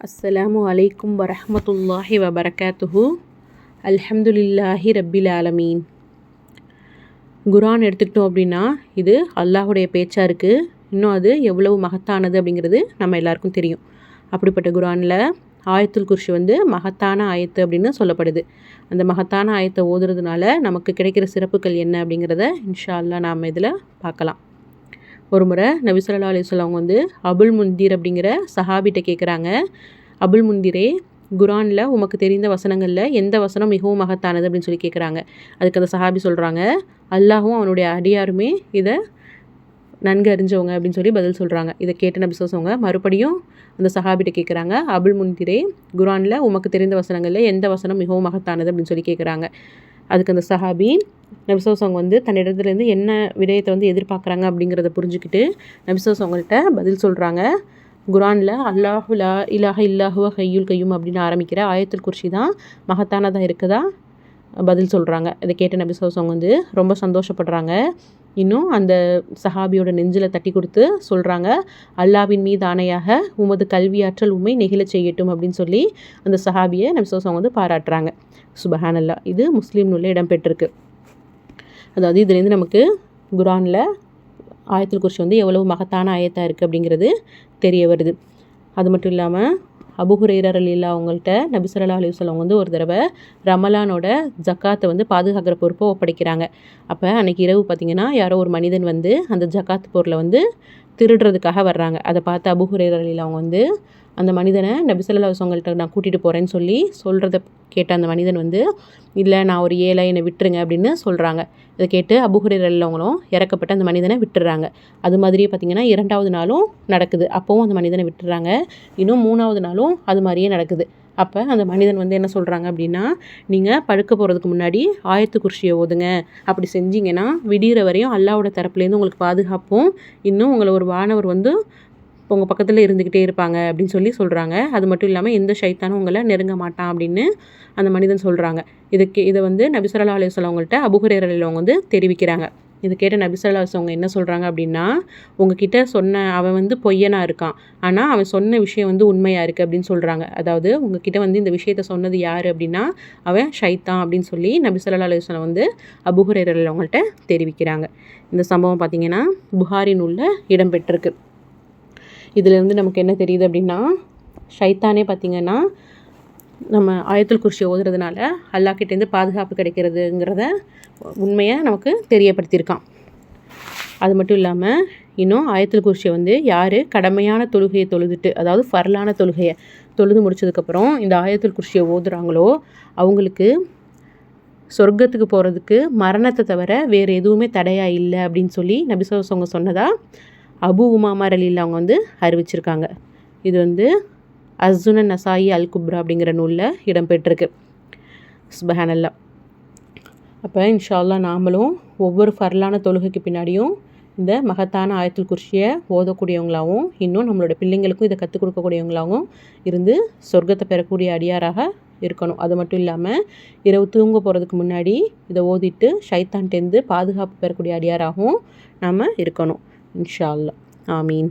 அஸ்ஸலாமு அலைக்கும் வரஹமத்துல்லாஹி வபரகாத்துஹு. அல்ஹம்துலில்லாஹி ரப்பில் ஆலமீன். குரான் எடுத்துக்கிட்டோம் அப்படின்னா இது அல்லாஹுடைய பேச்சாக இருக்குது இன்னும் அது எவ்வளவு மகத்தானது அப்படிங்கிறது நம்ம எல்லாருக்கும் தெரியும். அப்படிப்பட்ட குரானில் ஆயத்துல் குர்ஷி வந்து மகத்தான ஆயத்து அப்படின்னு சொல்லப்படுது. அந்த மகத்தான ஆயத்தை ஓதுறதுனால நமக்கு கிடைக்கிற சிறப்புகள் என்ன அப்படிங்கிறத இன்ஷா அல்லா நாம் இதில் பார்க்கலாம். ஒரு முறை நபிசல்லா சொல்லா அவங்க வந்து அபுல் முந்தீர் அப்படிங்கிற சஹாபிட்ட கேட்குறாங்க. அபுல் முந்திரே குரானில் உமக்கு தெரிந்த வசனங்களில் எந்த வசனம் மிகவும் மகத்தானது அப்படின்னு சொல்லி கேட்குறாங்க. அதுக்கு அந்த சஹாபி சொல்கிறாங்க அல்லாஹும் அவனுடைய அடியாருமே இதை நன்கு அறிஞ்சவங்க அப்படின்னு சொல்லி பதில் சொல்கிறாங்க இதை கேட்ட நபி சொல்லுவங்க மறுபடியும் அந்த சஹாபிட்ட கேட்குறாங்க. அபுல் முந்திரே குரானில் உமக்கு தெரிந்த வசனங்களில் எந்த வசனம் மிகவும் மகத்தானது அப்படின்னு சொல்லி கேட்குறாங்க. அதுக்கு அந்த சஹாபி நபிசோசவங்க வந்து தன்னிடத்துலேருந்து என்ன விடயத்தை வந்து எதிர்பார்க்குறாங்க அப்படிங்கிறத புரிஞ்சுக்கிட்டு நபிசோசவங்கள்ட்ட பதில் சொல்கிறாங்க குரானில் அல்லாஹுலா இலாஹ இல்லாஹுவ கையுல் கையும் அப்படின்னு ஆரம்பிக்கிற ஆயத்தில் குறிச்சி தான் மகத்தானதாக இருக்குதா? பதில் சொல்கிறாங்க இதை கேட்ட நபிசோசவங்க வந்து ரொம்ப சந்தோஷப்படுறாங்க. இன்னும் அந்த சஹாபியோட நெஞ்சில் தட்டி கொடுத்து சொல்கிறாங்க அல்லாவின் மீது ஆணையாக உமது கல்வியாற்றல் உண்மை நெகிழச் செய்யட்டும் அப்படின்னு சொல்லி அந்த சஹாபியை நபிசோசவங்க வந்து பாராட்டுறாங்க. சுபஹான் அல்லா இது முஸ்லீம் நூலில் இடம்பெற்றிருக்கு அதாவது இதுலேருந்து நமக்கு குரானில் ஆயத்தில் குறிச்சி வந்து எவ்வளவு மகத்தான ஆயத்தாக இருக்குது அப்படிங்கிறது தெரிய வருது. அது மட்டும் இல்லாமல் அபுஹுரேரர் இல்லா அவங்கள்ட்ட நபி சொல்லா அலிவசலம் வந்து ஒரு தடவை ரமலானோட ஜக்காத்தை வந்து பாதுகாக்கிற பொறுப்பை ஒப்படைக்கிறாங்க. அப்போ அன்றைக்கி இரவு பார்த்திங்கன்னா யாரோ ஒரு மனிதன் வந்து அந்த ஜக்காத் பொருளை வந்து திருடுறதுக்காக வர்றாங்க. அதை பார்த்து அபுஹுரேரர் அலில்லா அவங்க வந்து அந்த மனிதனை நபிசல்லா அவங்கள்ட்ட நான் கூட்டிகிட்டு போகிறேன்னு சொல்லி சொல்கிறத கேட்ட அந்த மனிதன் வந்து இல்லை நான் ஒரு ஏழை என்னை விட்டுருங்க அப்படின்னு சொல்கிறாங்க இதை கேட்டு அபுஹுரர் உள்ளவங்களும் இறக்கப்பட்டு அந்த மனிதனை விட்டுறாங்க. அது மாதிரியே பார்த்திங்கன்னா இரண்டாவது நாளும் நடக்குது. அப்போவும் அந்த மனிதனை விட்டுறாங்க. இன்னும் மூணாவது நாளும் அது மாதிரியே நடக்குது. அப்போ அந்த மனிதன் வந்து என்ன சொல்கிறாங்க அப்படின்னா நீங்கள் படுக்க போகிறதுக்கு முன்னாடி ஆயத்து குர்ஷியை ஓதுங்க. அப்படி செஞ்சீங்கன்னா விடிகிற வரையும் அல்லாவோட தரப்புலேருந்து உங்களுக்கு பாதுகாப்பும் இன்னும் உங்களை ஒரு வானவர் வந்து உங்கள் பக்கத்தில் இருந்துக்கிட்டே இருப்பாங்க அப்படின்னு சொல்லி சொல்கிறாங்க அது மட்டும் இல்லாமல் எந்த ஷைத்தானும் உங்களை நெருங்க மாட்டான் அப்படின்னு அந்த மனிதன் சொல்கிறாங்க இதுக்கு இதை வந்து நபிசல்லா அலுவலம் அவங்கள்ட்ட அபுஹரேர் அவங்க வந்து தெரிவிக்கிறாங்க. இதை கேட்ட நபிசல்லாஸ் அவங்க என்ன சொல்கிறாங்க அப்படின்னா உங்ககிட்ட சொன்ன அவன் வந்து பொய்யனாக இருக்கான். ஆனால் அவன் சொன்ன விஷயம் வந்து உண்மையாக இருக்குது அப்படின்னு சொல்கிறாங்க அதாவது உங்ககிட்ட வந்து இந்த விஷயத்த சொன்னது யார் அப்படின்னா அவன் ஷைத்தான் அப்படின்னு சொல்லி நபிசல்லா அலுவலம் வந்து அபுஹரேர் அவங்கள்ட்ட தெரிவிக்கிறாங்க. இந்த சம்பவம் பார்த்திங்கன்னா புகாரின் உள்ள இடம்பெற்றிருக்கு இதிலேருந்து நமக்கு என்ன தெரியுது அப்படின்னா ஷைத்தானே பார்த்திங்கன்னா நம்ம ஆயத்தில் குர்ஷியை ஓதுறதுனால அல்லாக்கிட்டேருந்து பாதுகாப்பு கிடைக்கிறதுங்கிறத உண்மையை நமக்கு தெரியப்படுத்தியிருக்கான். அது மட்டும் இல்லாமல் இன்னும் ஆயத்தில் குறிச்சியை வந்து யார் கடமையான தொழுகையை தொழுதுட்டு அதாவது ஃபர்லான தொழுகையை தொழுது முடிச்சதுக்கப்புறம் இந்த ஆயத்தில் குறிச்சியை ஓதுறாங்களோ அவங்களுக்கு சொர்க்கத்துக்கு போகிறதுக்கு மரணத்தை தவிர வேறு எதுவுமே தடையாக இல்லை அப்படின்னு சொல்லி நபிசவசவங்க சொன்னதாக அபு உமாமார் அலியில் அவங்க வந்து அறிவிச்சிருக்காங்க. இது வந்து அசுன நசாயி அல் குப்ரா அப்படிங்கிற நூலில் இடம்பெற்றிருக்கு சுபஹானல்லா. அப்போ இன்ஷால்லா நாமளும் ஒவ்வொரு ஃபர்லான தொழுகைக்கு பின்னாடியும் இந்த மகத்தான ஆயத்தில் குர்ஷியை ஓதக்கூடியவங்களாகவும் இன்னும் நம்மளோட பிள்ளைங்களுக்கும் இதை கற்றுக் கொடுக்கக்கூடியவங்களாகவும் இருந்து சொர்க்கத்தை பெறக்கூடிய அடியாராக இருக்கணும். அது மட்டும் இல்லாமல் இரவு தூங்க போகிறதுக்கு முன்னாடி இதை ஓதிட்டு ஷைத்தான்டேருந்து பாதுகாப்பு பெறக்கூடிய அடியாராகவும் நாம் இருக்கணும். இன்ஷா அல்லா ஆமீன்.